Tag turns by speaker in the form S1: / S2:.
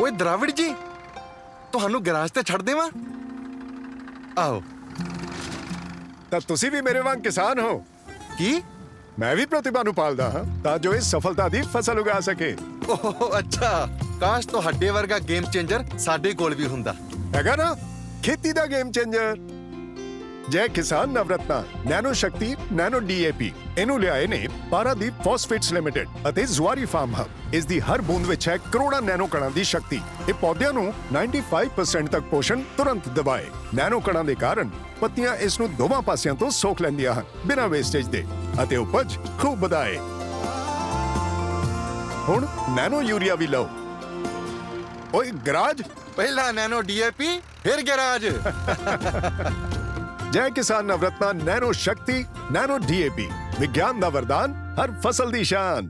S1: ਓਏ ਦਰਾਵਿੜ ਜੀ ਤੁਹਾਨੂੰ ਗਰਾਜ ਤੇ ਛੱਡ ਦੇਵਾਂ? ਆਓ।
S2: ਤਾਂ ਤੁਸੀਂ ਵੀ ਮੇਰੇ ਵਾਂਗ ਕਿਸਾਨ ਹੋ?
S1: ਕੀ?
S2: ਮੈਂ ਵੀ ਪ੍ਰਤਿਭਾ ਨੂੰ ਪਾਲਦਾ ਹਾਂ ਤਾਂ ਜੋ ਇਸ ਸਫਲਤਾ ਦੀ ਫਸਲ ਉਗਾ ਸਕੇ।
S1: ਓਹ ਅੱਛਾ। ਕਾਸ਼ ਤੁਹਾਡੇ ਵਰਗਾ ਗੇਮ ਚੇਂਜਰ ਸਾਡੇ ਕੋਲ ਵੀ ਹੁੰਦਾ।
S2: ਹੈਗਾ ਨਾ? ਖੇਤੀ ਦਾ game changer. Jai Kisan Navratna nano Shakti nano DAP ਇਹਨੂੰ ਲਿਆਏ ਨੇ ਪਾਰਾਦੀਪ ਫਾਸਫੇਟਸ ਲਿਮਟਿਡ ਅਤੇ ਜ਼ੁਆਰੀ ਫਾਰਮ ਹਬ ਇਸ ਦੀ ਹਰ ਬੂੰਦ ਵਿੱਚ ਹੈ ਕਰੋੜਾਂ ਨੈਨੋ ਕਣਾਂ ਦੀ ਸ਼ਕਤੀ ਇਹ ਪੌਦਿਆਂ ਨੂੰ 95% ਤੱਕ ਪੋਸ਼ਣ ਤੁਰੰਤ ਦਿਵਾਏ ਨੈਨੋ ਕਣਾਂ ਦੇ ਕਾਰਨ ਪੱਤੀਆਂ ਇਸ ਨੂੰ ਦੋਵਾਂ ਪਾਸਿਆਂ ਤੋਂ ਸੋਖ ਲੈਂਦੀਆਂ ਹਨ ਬਿਨਾਂ ਵੇਸਟੇਜ ਦੇ ਅਤੇ ਉਪਜ ਖੂਬ ਵਧਾਏ ਹੁਣ ਨੈਨੋ ਯੂਰੀਆ ਵੀ ਲਓ ਓਏ ਗਰਾਜ
S1: ਪਹਿਲਾ ਨੈਨੋ ਡੀਏਪੀ ਫਿਰ garage
S2: Jai Kisan Navratna nano Shakti nano DAP ਵਿਗਿਆਨ ਦਾ ਵਰਦਾਨ ਹਰ ਫਸਲ ਦੀ ਸ਼ਾਨ